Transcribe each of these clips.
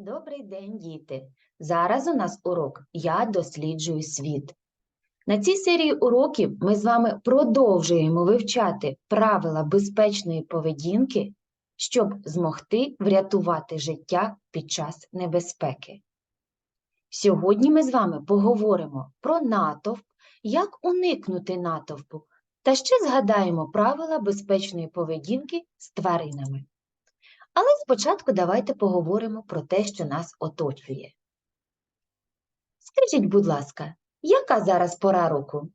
Добрий день, діти! Зараз у нас урок Я досліджую світ. На цій серії уроків ми з вами продовжуємо вивчати правила безпечної поведінки, щоб змогти врятувати життя під час небезпеки. Сьогодні ми з вами поговоримо про натовп, як уникнути натовпу, та ще згадаємо правила безпечної поведінки з тваринами. Але спочатку давайте поговоримо про те, що нас оточує. Скажіть, будь ласка, яка зараз пора року?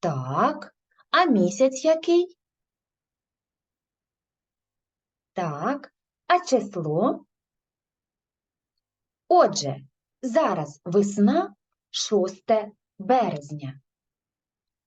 Так, а місяць який? Так, а число? Отже, зараз весна 6 березня.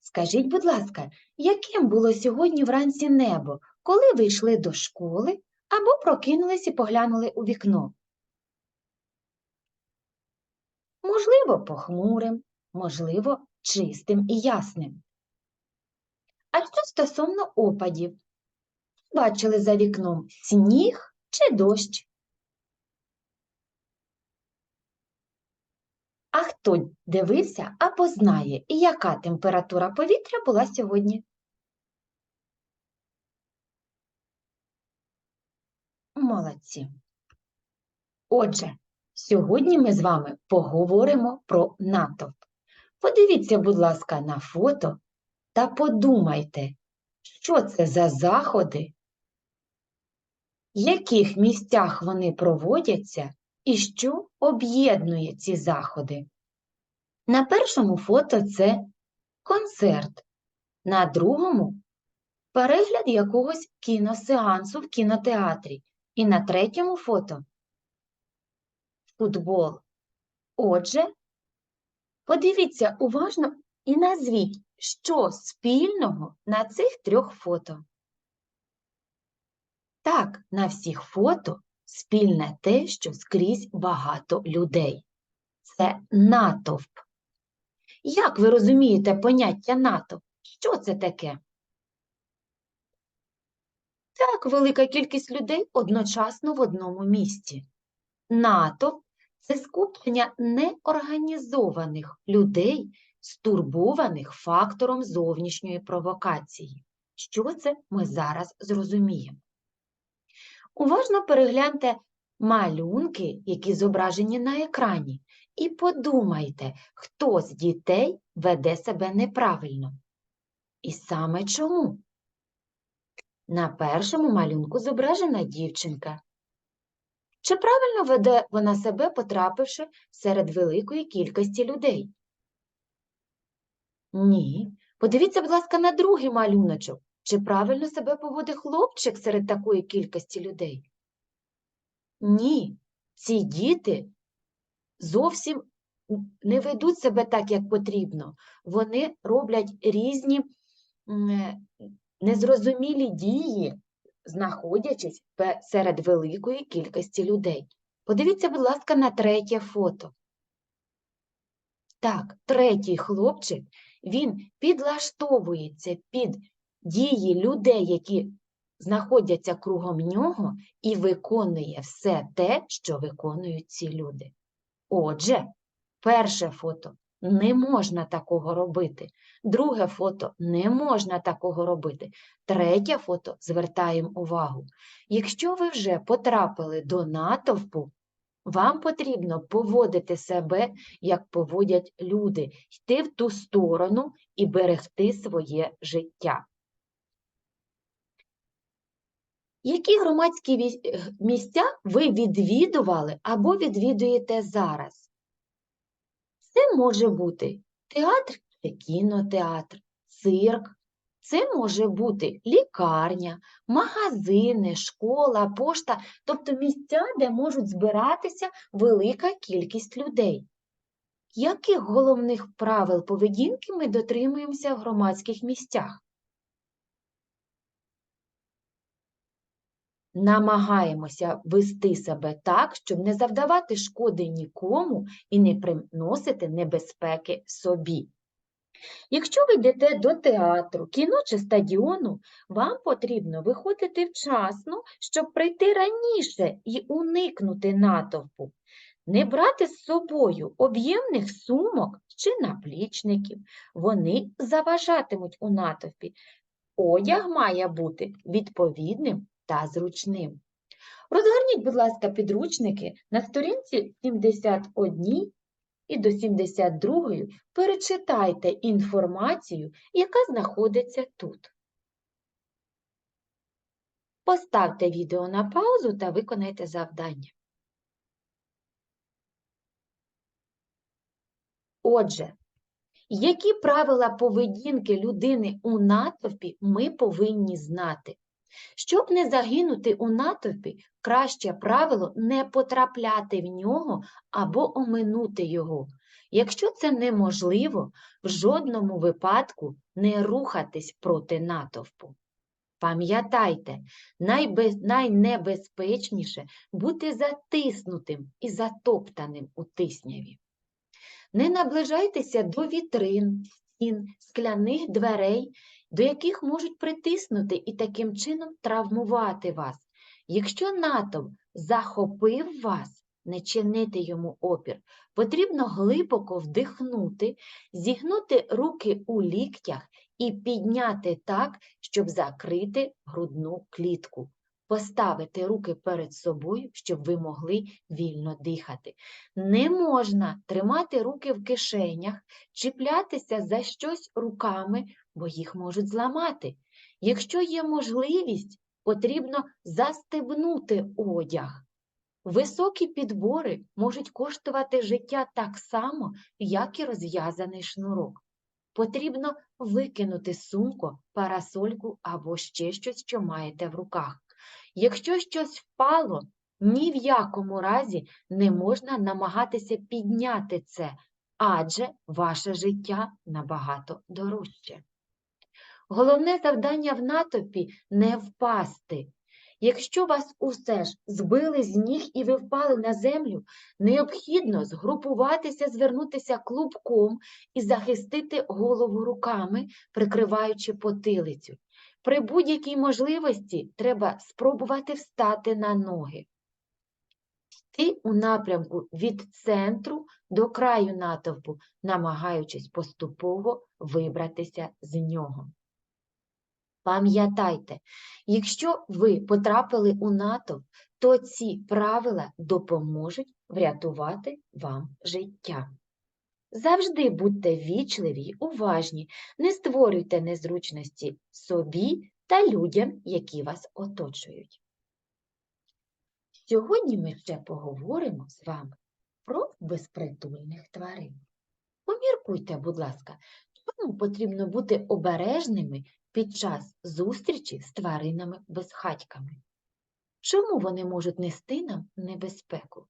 Скажіть, будь ласка, яким було сьогодні вранці небо, коли ви йшли до школи або прокинулись і поглянули у вікно? Можливо, похмурим, можливо, чистим і ясним. А що стосовно опадів? Бачили за вікном сніг чи дощ? А хто дивився або знає, яка температура повітря була сьогодні? Молодці. Отже, сьогодні ми з вами поговоримо про натовп. Подивіться, будь ласка, на фото та подумайте, що це за заходи, в яких місцях вони проводяться і що об'єднує ці заходи. На першому фото це концерт, на другому перегляд якогось кіносеансу в кінотеатрі. І на третьому фото футбол. Отже, подивіться уважно і назвіть, що спільного на цих трьох фото. Так, на всіх фото спільне те, що скрізь багато людей. Це натовп. Як ви розумієте поняття натовп? Що це таке? Так, велика кількість людей одночасно в одному місці. Натовп – це скупчення неорганізованих людей, стурбованих фактором зовнішньої провокації. Що це ми зараз зрозуміємо? Уважно перегляньте малюнки, які зображені на екрані, і подумайте, хто з дітей веде себе неправильно. І саме чому? На першому малюнку зображена дівчинка. Чи правильно веде вона себе, потрапивши серед великої кількості людей? Ні. Подивіться, будь ласка, на другий малюночок. Чи правильно себе поводить хлопчик серед такої кількості людей? Ні. Ці діти зовсім не ведуть себе так, як потрібно. Вони роблять різні незрозумілі дії, знаходячись серед великої кількості людей. Подивіться, будь ласка, на третє фото. Так, третій хлопчик, він підлаштовується під дії людей, які знаходяться кругом нього, і виконує все те, що виконують ці люди. Отже, перше фото не можна такого робити. Друге фото не можна такого робити. Третє фото звертаємо увагу. Якщо ви вже потрапили до натовпу, вам потрібно поводити себе, як поводять люди, йти в ту сторону і берегти своє життя. Які громадські місця ви відвідували або відвідуєте зараз? Це може бути театр чи кінотеатр, цирк, це може бути лікарня, магазини, школа, пошта, тобто місця, де можуть збиратися велика кількість людей. Яких головних правил поведінки ми дотримуємося в громадських місцях? Намагаємося вести себе так, щоб не завдавати шкоди нікому і не приносити небезпеки собі. Якщо ви йдете до театру, кіно чи стадіону, вам потрібно виходити вчасно, щоб прийти раніше і уникнути натовпу. Не брати з собою об'ємних сумок чи наплічників. Вони заважатимуть у натовпі. Одяг має бути відповідним та зручним. Розгорніть, будь ласка, підручники на сторінці 71 і до 72 перечитайте інформацію, яка знаходиться тут. Поставте відео на паузу та виконайте завдання. Отже, які правила поведінки людини у натовпі ми повинні знати? Щоб не загинути у натовпі, краще правило не потрапляти в нього або оминути його. Якщо це неможливо, в жодному випадку не рухатись проти натовпу. Пам'ятайте, найбез... найнебезпечніше бути затиснутим і затоптаним у тисняві. Не наближайтеся до вітрин, стін, скляних дверей, до яких можуть притиснути і таким чином травмувати вас. Якщо натовп захопив вас, не чинити йому опір, потрібно глибоко вдихнути, зігнути руки у ліктях і підняти так, щоб закрити грудну клітку. Поставити руки перед собою, щоб ви могли вільно дихати. Не можна тримати руки в кишенях, чіплятися за щось руками, бо їх можуть зламати. Якщо є можливість, потрібно застебнути одяг. Високі підбори можуть коштувати життя так само, як і розв'язаний шнурок. Потрібно викинути сумку, парасольку або ще щось, що маєте в руках. Якщо щось впало, ні в якому разі не можна намагатися підняти це, адже ваше життя набагато дорожче. Головне завдання в натовпі не впасти. Якщо вас усе ж збили з ніг і ви впали на землю, необхідно згрупуватися, звернутися клубком і захистити голову руками, прикриваючи потилицю. При будь-якій можливості треба спробувати встати на ноги. Йти у напрямку від центру до краю натовпу, намагаючись поступово вибратися з нього. Пам'ятайте, якщо ви потрапили у натовп, то ці правила допоможуть врятувати вам життя. Завжди будьте вічливі й уважні, не створюйте незручності собі та людям, які вас оточують. Сьогодні ми ще поговоримо з вами про безпритульних тварин. Поміркуйте, будь ласка, чому потрібно бути обережними під час зустрічі з тваринами-безхатьками? Чому вони можуть нести нам небезпеку?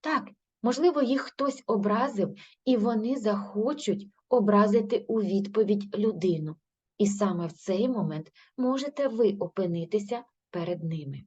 Так, можливо, їх хтось образив, і вони захочуть образити у відповідь людину. І саме в цей момент можете ви опинитися перед ними.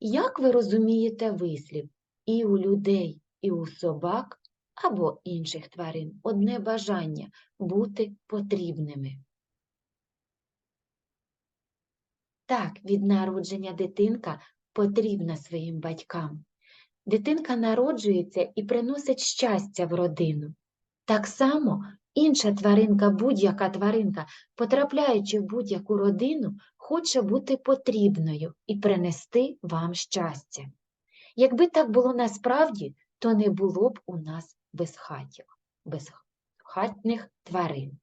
Як ви розумієте вислів і у людей, і у собак або інших тварин одне бажання бути потрібними? Так, від народження дитинка потрібна своїм батькам. Дитинка народжується і приносить щастя в родину. Так само інша тваринка, будь-яка тваринка, потрапляючи в будь-яку родину, хоче бути потрібною і принести вам щастя. Якби так було насправді, то не було б у нас безхатів, безхатних тварин.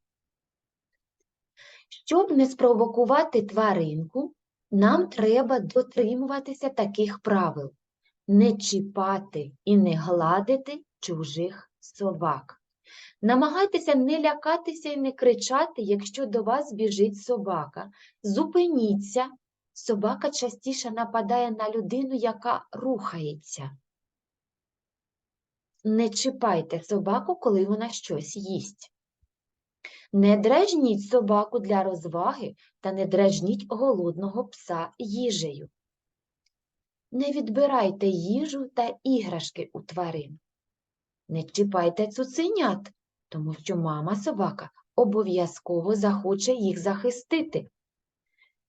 Щоб не спровокувати тваринку, нам треба дотримуватися таких правил не чіпати і не гладити чужих собак. Намагайтеся не лякатися і не кричати, якщо до вас біжить собака. Зупиніться. Собака частіше нападає на людину, яка рухається. Не чіпайте собаку, коли вона щось їсть. Не дражніть собаку для розваги та не дражніть голодного пса їжею. Не відбирайте їжу та іграшки у тварин. Не чіпайте цуценят, тому що мама собака обов'язково захоче їх захистити.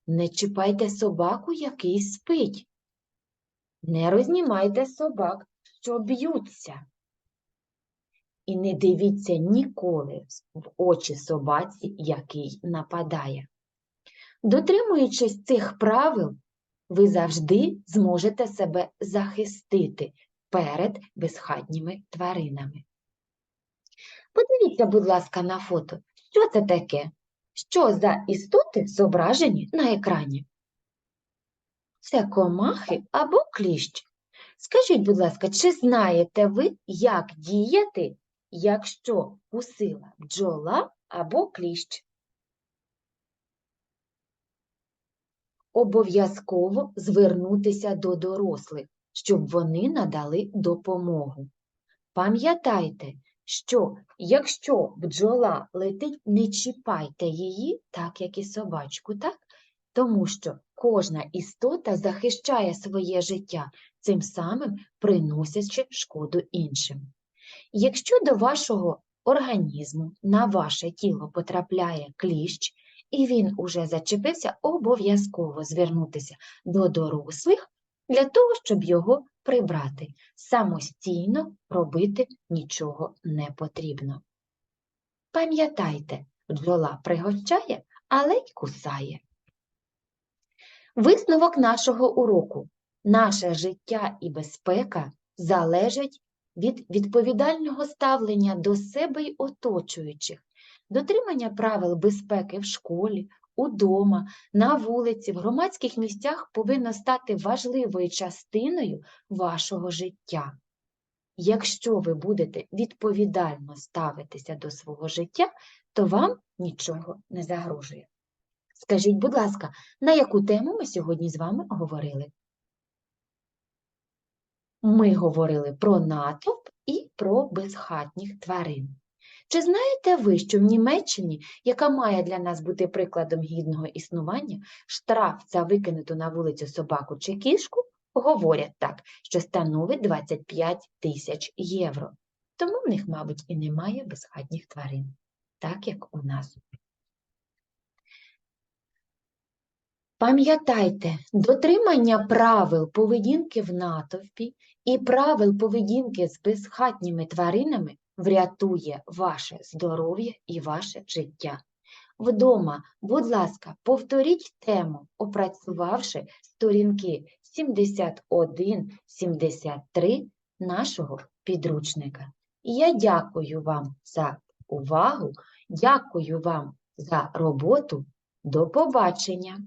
Не чіпайте собаку, який спить. Не рознімайте собак, що б'ються. І не дивіться ніколи в очі собаці, який нападає. Дотримуючись цих правил, ви завжди зможете себе захистити перед безхатніми тваринами. Подивіться, будь ласка, на фото. Що це таке? Що за істоти зображені на екрані? Це комахи або кліщ. Скажіть, будь ласка, чи знаєте ви, як діяти, якщо кусила бджола або кліщ? Обов'язково звернутися до дорослих, щоб вони надали допомогу. Пам'ятайте, що якщо бджола летить, не чіпайте її, так як і собачку, так? Тому що кожна істота захищає своє життя, цим самим приносячи шкоду іншим. Якщо до вашого організму на ваше тіло потрапляє кліщ, і він уже зачепився, обов'язково звернутися до дорослих для того, щоб його прибрати. Самостійно робити нічого не потрібно. Пам'ятайте, бджола пригощає, але й кусає. Висновок нашого уроку. Наше життя і безпека залежать від відповідального ставлення до себе й оточуючих, дотримання правил безпеки в школі, удома, на вулиці, в громадських місцях повинно стати важливою частиною вашого життя. Якщо ви будете відповідально ставитися до свого життя, то вам нічого не загрожує. Скажіть, будь ласка, на яку тему ми сьогодні з вами говорили? Ми говорили про натовп і про безхатніх тварин. Чи знаєте ви, що в Німеччині, яка має для нас бути прикладом гідного існування, штраф за викинуту на вулицю собаку чи кішку, говорять так, що становить 25 тисяч євро. Тому в них, мабуть, і немає безхатніх тварин, так як у нас. Пам'ятайте, дотримання правил поведінки в натовпі і правил поведінки з безхатніми тваринами врятує ваше здоров'я і ваше життя. Вдома, будь ласка, повторіть тему, опрацювавши сторінки 71-73 нашого підручника. Я дякую вам за увагу, дякую вам за роботу. До побачення!